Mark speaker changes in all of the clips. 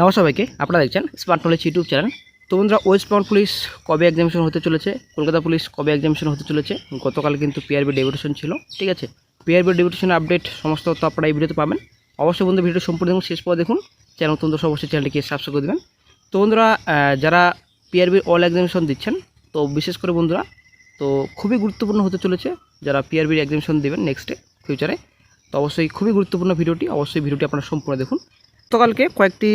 Speaker 1: নমস্কার সবাইকে, আপনারা দেখছেন স্মার্ট নলেজ ইউটিউব চ্যানেল তো বন্ধুরা ওয়েস্ট বেঙ্গল পুলিশ কবে এক্সামিশন হতে চলেছে? কলকাতা পুলিশ কবে এক্সামিশন হতে চলেছে? গতকাল কিন্তু পিআরবি ডেপুটেশন ছিল, ঠিক আছে? পিআরবি ডেপুটেশন আপডেট সমস্ত তথ্য আপনারা এই ভিডিওতে পাবেন। অবশ্যই বন্ধু ভিডিও সম্পূর্ণ দেখুন শেষ পর দেখুন। চ্যানেল নতুন দর্শক, অবশ্যই চ্যানেলটিকে সাবস্ক্রাইব করে দেবেন। তো বন্ধুরা যারা পিআরবি অল এক্সামিশন দিচ্ছেন, তো বিশেষ করে বন্ধুরা, তো খুবই গুরুত্বপূর্ণ হতে চলেছে যারা পিআরবির এক্সামিশন দেবেন নেক্সটে ফিউচারে তো অবশ্যই খুবই গুরুত্বপূর্ণ ভিডিওটি, অবশ্যই ভিডিওটি আপনারা সম্পূর্ণ দেখুন। গতকালকে কয়েকটি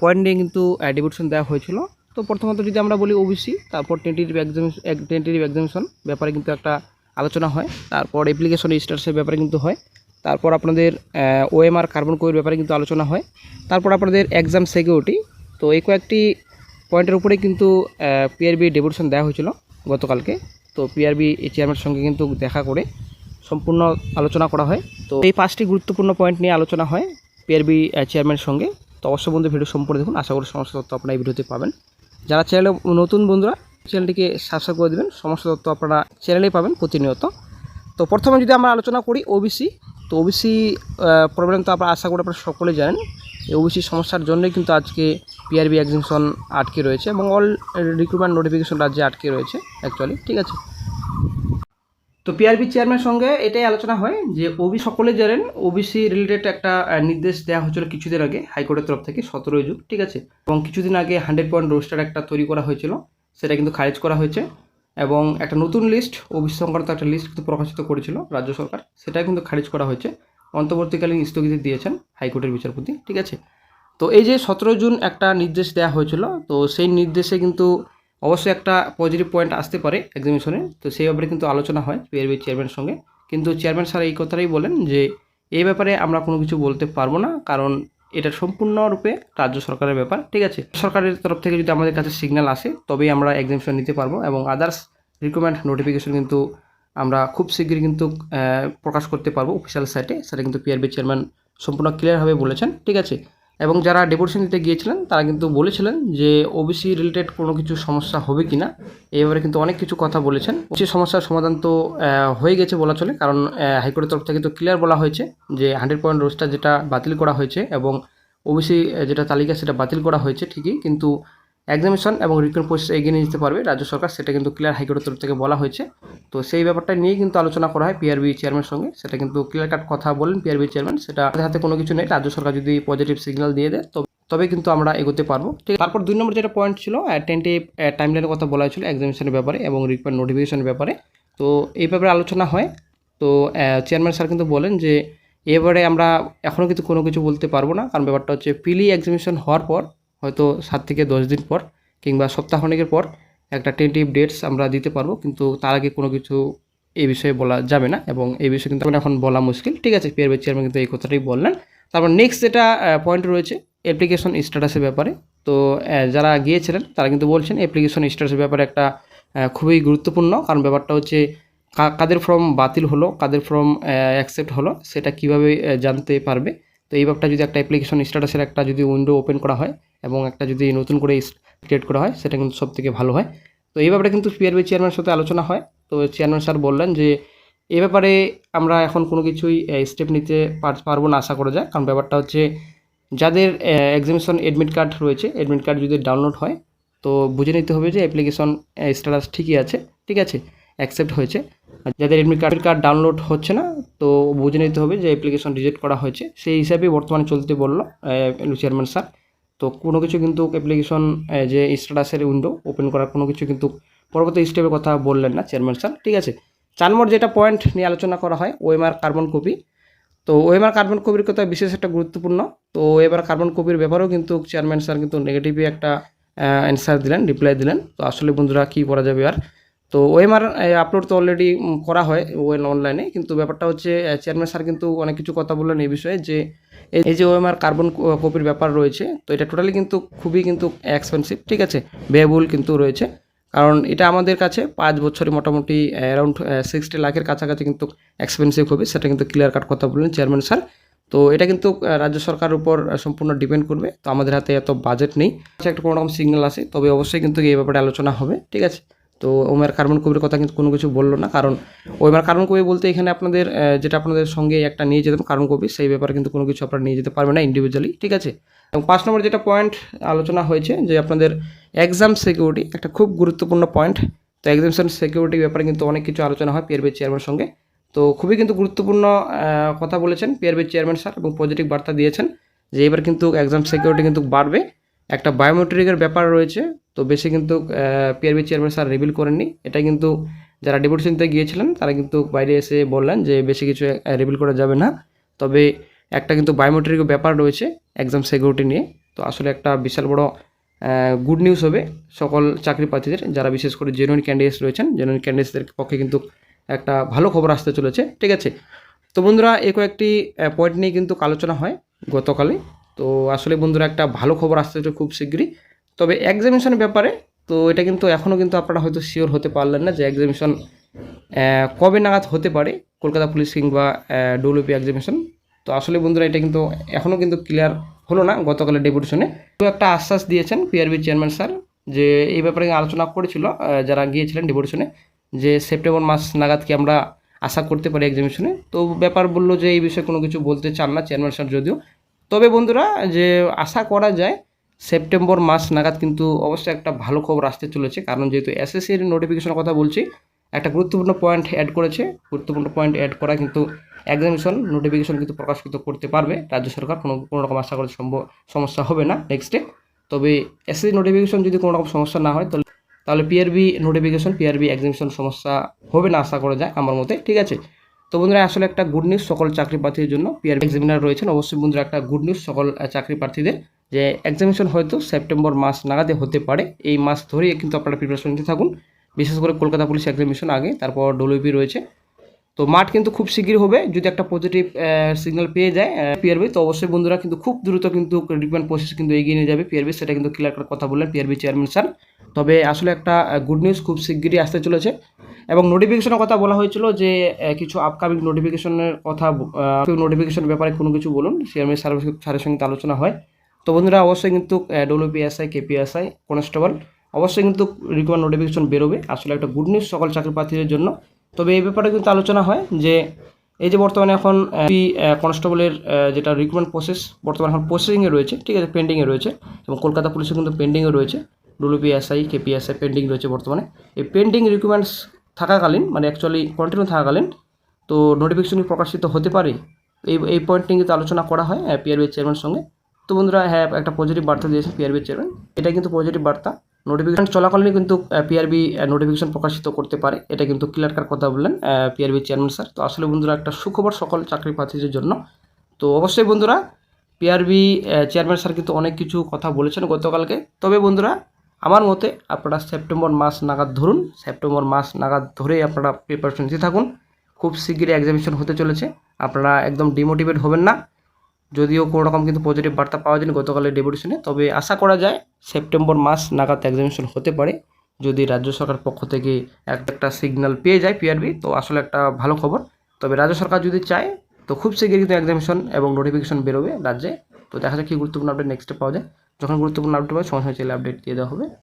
Speaker 1: পয়েন্ট নিয়ে কিন্তু ডেপুটেশন দেওয়া হয়েছিল। তো প্রথমত যদি আমরা বলি ওবিসি তারপর টেন্টেটিভ এক্সাম টেন্টেটিভ এক্সামিশন ব্যাপারে কিন্তু একটা আলোচনা হয়। তারপর অ্যাপ্লিকেশন স্ট্যাটাসের ব্যাপারে কিন্তু হয়। তারপর আপনাদের ওএমআর কার্বন কোয়ের ব্যাপারে কিন্তু আলোচনা হয়। তারপর আপনাদের এক্সাম সিকিউরিটি তো এই কয়েকটি পয়েন্টের উপরে কিন্তু পিআরবি ডেপুটেশন দেওয়া হয়েছিল গতকালকে। তো পিআরবি চেয়ারম্যানের সঙ্গে কিন্তু দেখা করে সম্পূর্ণ আলোচনা করা হয়। তো এই পাঁচটি গুরুত্বপূর্ণ পয়েন্ট নিয়ে আলোচনা হয়। পিআরবি চেয়ারম্যানের সঙ্গে। তো অবশ্যই বন্ধু ভিডিও সম্পূর্ণ দেখুন। আশা করি সমস্ত তথ্য আপনারা এই ভিডিওতে পাবেন। যারা চ্যানেলে নতুন বন্ধুরা চ্যানেলটিকে সাবস্ক্রাইব করে দেবেন। সমস্ত তথ্য আপনারা চ্যানেলেই পাবেন প্রতিনিয়ত। তো প্রথমে যদি আমরা আলোচনা করি ওবিসি তো ওবিসি প্রবলেম তো আপনারা আশা করি আপনারা সকলে জানেন। এই ওবিসি সমস্যার জন্যই কিন্তু আজকে পিআরবি এক্সামিশন আটকে রয়েছে এবং অল রিক্রুটমেন্ট নোটিফিকেশন রাজ্যে আটকে রয়েছে অ্যাকচুয়ালি ঠিক আছে? তো পিআরবি চেয়ারম্যানের সঙ্গে এটাই আলোচনা হয় যে ওবি সকলে জানেন ওবিসি রিলেটেড একটা নির্দেশ দেওয়া হয়েছিল কিছুদিন আগে হাইকোর্টের তরফ থেকে, সতেরোই যুগ ঠিক আছে? এবং কিছুদিন আগে হান্ড্রেড পয়েন্ট রোস্টার একটা তৈরি করা হয়েছিল, সেটা কিন্তু খারিজ করা হয়েছে এবং একটা নতুন লিস্ট ওবিসি সংক্রান্ত একটা লিস্ট কিন্তু প্রকাশিত করেছিল রাজ্য সরকার সেটা কিন্তু খারিজ করা হয়েছে। অন্তর্বর্তীকালীন স্থগিতি দিয়েছেন হাইকোর্টের বিচারপতি, ঠিক আছে? তো এই যে সতেরো জুন একটা নির্দেশ দেওয়া হয়েছিল, তো সেই নির্দেশে কিন্তু অবশ্যই একটা পজিটিভ পয়েন্ট আসতে পারে এক্সামিশনে তো সেই ব্যাপারে কিন্তু আলোচনা হয় পিআরবি চেয়ারম্যানের সঙ্গে। কিন্তু চেয়ারম্যান স্যার এই কথাটাই বলেন যে, এই ব্যাপারে আমরা কোনো কিছু বলতে পারব না, কারণ এটা সম্পূর্ণরূপে রাজ্য সরকারের ব্যাপার, ঠিক আছে? সরকারের তরফ থেকে যদি আমাদের কাছে সিগন্যাল আসে, তবেই আমরা এক্সামিশন নিতে পারব এবং আদার্স রিকমেন্ড নোটিফিকেশন কিন্তু আমরা খুব শীঘ্রই কিন্তু প্রকাশ করতে পারব অফিসিয়াল সাইটে সেটা কিন্তু পিআরবি চেয়ারম্যান সম্পূর্ণ ক্লিয়ারভাবে বলেছেন, ঠিক আছে? এবং যারা ডেপুটেশন দিতে গিয়েছিলেন, তারা কিন্তু বলেছিলেন যে ওবিসি রিলেটেড কোনো কিছু সমস্যা হবে কি না এবারে কিন্তু অনেক কিছু কথা বলেছেন। সেই সমস্যার সমাধান তো হয়ে গেছে বলা চলে, কারণ হাইকোর্টের তরফ থেকে তো ক্লিয়ার বলা হয়েছে যে হান্ড্রেড পয়েন্ট রোস্টার যেটা বাতিল করা হয়েছে এবং ওবিসি যেটা তালিকা সেটা বাতিল করা হয়েছে ঠিকই, কিন্তু এক্সামিশন এবং রিটার্ন প্রসেস এগিয়ে নিয়ে যেতে পারবে রাজ্য সরকার, সেটা কিন্তু ক্লিয়ার হাইকোর্টের তরফ থেকে বলা হয়েছে। তো সেই ব্যাপারটা নিয়ে কিন্তু আলোচনা করা হয় পিআরবি চেয়ারম্যানের সঙ্গে। সেটা কিন্তু ক্লিয়ার কাট কথা বলেন পিআরবি চেয়ারম্যান সেটা আমাদের হাতে কোনো কিছু নেই। রাজ্য সরকার যদি পজিটিভ সিগন্যাল দিয়ে দেয় তবে তবে কিন্তু আমরা এগোতে পারব। ঠিক তারপর দুই নম্বর যেটা পয়েন্ট ছিল টেন্টিভ টাইমলাইনের কথা বলা হয়েছিল এক্সামিশনের ব্যাপারে এবং রিকোয়ার নোটিফিকেশনের ব্যাপারে। তো এই ব্যাপারে আলোচনা হয়। তো চেয়ারম্যান স্যার কিন্তু বলেন যে, এবারে আমরা এখনও কিন্তু কোনো কিছু বলতে পারব না। কারণ ব্যাপারটা হচ্ছে পিলি এক্সামিশন হওয়ার পর হয়তো সাত থেকে দশ দিন পর কিংবা সপ্তাহখানেকের পর একটা টেন্টিভ ডেটস আমরা দিতে পারব, কিন্তু তার আগে কোনো কিছু এই বিষয়ে বলা যাবে না এবং এই বিষয়ে কিন্তু এখন বলা মুশকিল। ঠিক আছে পিআরবি চেয়ারম্যান কিন্তু এই কথাটাই বললেন। তারপর নেক্সট যেটা পয়েন্ট রয়েছে অ্যাপ্লিকেশন স্ট্যাটাসের ব্যাপারে। তো যারা গিয়েছিলেন, তারা কিন্তু বলছেন অ্যাপ্লিকেশন স্ট্যাটাসের ব্যাপারে একটা খুবই গুরুত্বপূর্ণ। কারণ ব্যাপারটা হচ্ছে কাদের ফর্ম বাতিল হলো, কাদের ফর্ম অ্যাকসেপ্ট হলো, সেটা কীভাবে জানতে পারবে তো এই ব্যাপারটা যদি একটা অ্যাপ্লিকেশন স্ট্যাটাসের একটা যদি উইন্ডো ওপেন করা হয় এবং একটা যদি নতুন করে ক্রিয়েট করা হয়, সেটা কিন্তু সব থেকে ভালো হয়। তো এই ব্যাপারে কিন্তু পিআরবি চেয়ারম্যানের সাথে আলোচনা হয়। তো চেয়ারম্যান স্যার বললেন যে, এ ব্যাপারে আমরা এখন কোনো কিছুই স্টেপ নিতে পার- পারব না, আশা করা যায়। কারণ ব্যাপারটা হচ্ছে, যাদের এক্সামিশন অ্যাডমিট কার্ড রয়েছে অ্যাডমিট কার্ড যদি ডাউনলোড হয়, তো বুঝে নিতে হবে যে অ্যাপ্লিকেশন স্ট্যাটাস ঠিকই আছে। ঠিক আছে? অ্যাকসেপ্ট হয়েছে। যাদের এডমিট কার্ডের কার্ড ডাউনলোড হচ্ছে না, তো বুঝে নিতে হবে যে অ্যাপ্লিকেশন রিজেক্ট করা হয়েছে। সেই হিসাবেই বর্তমানে চলতে বলল চেয়ারম্যান স্যার তো কোনো কিছু কিন্তু অ্যাপ্লিকেশন যে স্ট্যাটাসের উইন্ডো ওপেন করার কোনো কিছু কিন্তু পরবর্তী স্টেপের কথা বললেন না চেয়ারম্যান স্যার ঠিক আছে চার নম্বর যেটা পয়েন্ট নিয়ে আলোচনা করা হয়, ওএমআর কার্বন কপি তো ওএমআর কার্বন কপির কথা বিশেষ একটা গুরুত্বপূর্ণ। তো ওএমআর কার্বন কপির ব্যাপারেও কিন্তু চেয়ারম্যান স্যার কিন্তু নেগেটিভই একটা অ্যান্সার দিলেন রিপ্লাই দিলেন। তো আসলে বন্ধুরা কী করা যাবে আর? তো ওএমআর আপলোড তো অলরেডি করা হয় ওয়েল অনলাইনে কিন্তু ব্যাপারটা হচ্ছে চেয়ারম্যান স্যার কিন্তু অনেক কিছু কথা বললেন এই বিষয়ে যে এই- এই যে ওএমআর কার্বন কপির ব্যাপার রয়েছে তো এটা টোটালি কিন্তু খুবই কিন্তু এক্সপেন্সিভ ঠিক আছে? ব্যয়বহুল কিন্তু রয়েছে। কারণ এটা আমাদের কাছে পাঁচ বছরে মোটামুটি অ্যারাউন্ড সিক্সটি লাখের কাছাকাছি কিন্তু এক্সপেন্সিভ হবে সেটা কিন্তু ক্লিয়ার কাট কথা বললেন চেয়ারম্যান স্যার তো এটা কিন্তু রাজ্য সরকারের উপর সম্পূর্ণ ডিপেন্ড করবে তো আমাদের হাতে এত বাজেট নেই। আচ্ছা, একটা কোনো রকম সিগন্যাল আসে তবে অবশ্যই কিন্তু এই ব্যাপারে আলোচনা হবে ঠিক আছে? তো ওমের কার্বন কবির কথা কিন্তু কোনো কিছু বলল না। কারণ ওমের কার্বন কবি বলতে এখানে আপনাদের যেটা আপনাদের সঙ্গে একটা নিয়ে যেতাম, কার্বন কবি সেই ব্যাপারে কিন্তু কোনো কিছু আপনারা নিয়ে যেতে পারবেন না ইন্ডিভিজুয়ালি ঠিক আছে? এবং পাঁচ নম্বর যেটা পয়েন্ট আলোচনা হয়েছে, যে আপনাদের এক্সাম সিকিউরিটি একটা খুব গুরুত্বপূর্ণ পয়েন্ট তো এক্সামিনেশন সিকিউরিটির ব্যাপারে কিন্তু অনেক কিছু আলোচনা হয় পিআরবি চেয়ারম্যানের সঙ্গে। তো খুবই কিন্তু গুরুত্বপূর্ণ কথা বলেছেন পিআরবি চেয়ারম্যান স্যার এবং পজিটিভ বার্তা দিয়েছেন যে এবার কিন্তু এক্সাম সিকিউরিটি কিন্তু বাড়বে। একটা বায়োমেট্রিকের ব্যাপার রয়েছে, তো বেশি কিন্তু পিআরবি চেয়ারম্যান স্যার রিভিল করেননি। এটা কিন্তু যারা ডেপুটেশনতে গিয়েছিলেন, তারা কিন্তু বাইরে এসে বললেন যে বেশি কিছু রিভিল করা যাবে না। তবে একটা কিন্তু বায়োমেট্রিকের ব্যাপার রয়েছে এক্সাম সিকিউরিটি নিয়ে। তো আসলে একটা বিশাল বড় গুড নিউজ হবে সকল চাকরি প্রার্থীদের, যারা বিশেষ করে জেনুইন ক্যান্ডিডেটস রয়েছেন। জেনুইন ক্যান্ডিডেটসদের পক্ষে কিন্তু একটা ভালো খবর আসতে চলেছে। ঠিক আছে? তো বন্ধুরা এই কয়েকটি পয়েন্ট নিয়ে কিন্তু আলোচনা হয় গতকালে তো আসলে বন্ধুরা, একটা ভালো খবর আসতে চলেছে খুব শীঘ্রই তবে এক্সামিনেশনের ব্যাপারে, তো এটা কিন্তু এখনও কিন্তু আপনারা হয়তো শিওর হতে পারলেন না যে এক্সামিনেশন কবে নাগাদ হতে পারে কলকাতা পুলিশ কিংবা ডব্লিউপি এক্সামিনেশন তো আসলে বন্ধুরা, এটা কিন্তু এখনও কিন্তু ক্লিয়ার হলো না গতকালের ডেপুটেশনে তো একটা আশ্বাস দিয়েছেন পিআরবি চেয়ারম্যান স্যার যে এই ব্যাপারে আলোচনা করেছিল যারা গিয়েছিলেন ডেপুটেশনে যে সেপ্টেম্বর মাস নাগাদ কি আমরা আশা করতে পারি এক্সামিনেশনে তো ব্যাপার বলল যে এই বিষয়ে কোনো কিছু বলতে চান না চেয়ারম্যান স্যার যদিও। তবে বন্ধুরা, যে আশা করা যায়, সেপ্টেম্বর মাস নাগাদ কিন্তু অবশ্যই একটা ভালো খবর আসতে চলেছে। কারণ যেহেতু এসএসসির নোটিফিকেশনের কথা বলছি, একটা গুরুত্বপূর্ণ পয়েন্ট অ্যাড করেছে। গুরুত্বপূর্ণ পয়েন্ট অ্যাড করা কিন্তু এক্সামিনেশন নোটিফিকেশন কিন্তু প্রকাশিত করতে পারবে। রাজ্য সরকার কোনো কোনো রকম আশা করা সম্ভব, সমস্যা হবে না নেক্সটে তবে এসএসসি নোটিফিকেশন যদি কোনো রকম সমস্যা না হয়, তাহলে তাহলে পিআরবি নোটিফিকেশন পিআরবি এক্সামিনেশন সমস্যা হবে না, আশা করা যায় আমার মতে। ঠিক আছে? তো বন্ধুরা, আসলে একটা গুড নিউজ সকল চাকরি প্রার্থীদের জন্য পিআরবি এক্সামিনার রয়েছেন। অবশ্যই বন্ধুরা, একটা গুড নিউজ সকল চাকরি প্রার্থীদের যে এক্সামিনেশন হয়তো সেপ্টেম্বর মাস নাগাদে হতে পারে। এই মাস ধরেই কিন্তু আপনারা প্রিপারেশন নিতে থাকুন। বিশেষ করে কলকাতা পুলিশ এক্সামিনেশন আগে, তারপর ডব্লিউপি রয়েছে। তো মাঠ কিন্তু খুব শীঘ্রই হবে। যদি একটা পজিটিভ সিগন্যাল পেয়ে যায় পিআরবি তো অবশ্যই বন্ধুরা কিন্তু খুব দ্রুত কিন্তু রিক্রুটমেন্ট প্রসেস কিন্তু এগিয়ে নিয়ে যাবে পিআরবি সেটা কিন্তু ক্লিয়ার কথা বললেন পিআরবি চেয়ারম্যান স্যার তবে আসলে একটা গুড নিউজ খুব শীঘ্রই আসতে চলেছে। এবং নোটিফিকেশনের কথা বলা হয়েছিল যে কিছু আপকামিং নোটিফিকেশনের কথা নোটিফিকেশন ব্যাপারে কোনো কিছু বলুন চেয়ারম্যান স্যার স্যারের সঙ্গে আলোচনা হয়। তো বন্ধুরা, অবশ্যই কিন্তু ডব্লিউপিএসআই কেপিএসআই কনস্টেবল অবশ্যই কিন্তু রিকোয়ার নোটিফিকেশন বেরোবে। আসলে একটা গুড নিউজ সকল চাকরি প্রার্থীদের জন্য। তবে এই ব্যাপারে কিন্তু আলোচনা হয় যে, এই যে বর্তমানে এখন কনস্টেবলের যেটা রিক্রুটমেন্ট প্রসেস বর্তমানে এখন প্রসেসিংয়ে রয়েছে, ঠিক আছে পেন্ডিংয়ে রয়েছে, এবং কলকাতা পুলিশে কিন্তু পেন্ডিংয়ে রয়েছে। ডব্লিউপিএসআই কেপিএসআই পেন্ডিং রয়েছে বর্তমানে। এই পেন্ডিং রিক্রুটমেন্টস থাকাকালীন মানে অ্যাকচুয়ালি কন্টিনিউ থাকাকালীন, তো নোটিফিকেশন প্রকাশিত হতে পারে। এই এই পয়েন্ট নিয়ে কিন্তু আলোচনা করা হয় হ্যাঁ পিআরবি চেয়ারম্যানের সঙ্গে, তো বন্ধুরা হ্যাঁ একটা পজিটিভ বার্তা দিয়েছে পিআরবি চেয়ারম্যান এটা কিন্তু পজিটিভ বার্তা। নোটিফিকেশন চলাকালীন কিন্তু পিআরবি নোটিফিকেশন প্রকাশিত করতে পারে। এটা কিন্তু ক্লিয়ার কার কথা বললেন পিআরবি চেয়ারম্যান স্যার তো আসলে বন্ধুরা, একটা সুখবর সকল চাকরি প্রার্থীদের জন্য। তো অবশ্যই বন্ধুরা পিআরবি চেয়ারম্যান স্যার কিন্তু অনেক কিছু কথা বলেছেন গতকালকে। তবে বন্ধুরা আমার মতে আপনারা সেপ্টেম্বর মাস নাগাদ ধরুন, সেপ্টেম্বর মাস নাগাদ ধরেই আপনারা প্রিপারেশন নিতে থাকুন। খুব শীঘ্রই এক্সামিনেশন হতে চলেছে। আপনারা একদম ডিমোটিভেট হবেন না। যদিও কোনো রকম কিন্তু পজিটিভ বার্তা পাওয়া যায়নি গতকালের ডেপুটেশনে তবে আশা করা যায় সেপ্টেম্বর মাস নাগাদ এক্সামিনেশন হতে পারে। যদি রাজ্য সরকার পক্ষ থেকে এক- একটা সিগন্যাল পেয়ে যায় পিআরবি তো আসলে একটা ভালো খবর। তবে রাজ্য সরকার যদি চায়, তো খুব শীঘ্রই কিন্তু এক্সামিনেশন এবং নোটিফিকেশন বেরোবে রাজ্যে। তো দেখা যাক কী গুরুত্বপূর্ণ আপডেট নেক্সটে পাওয়া যায়। যখন গুরুত্বপূর্ণ আপডেট পাবে সময় সময় চাইলে আপডেট দিয়ে দেওয়া হবে।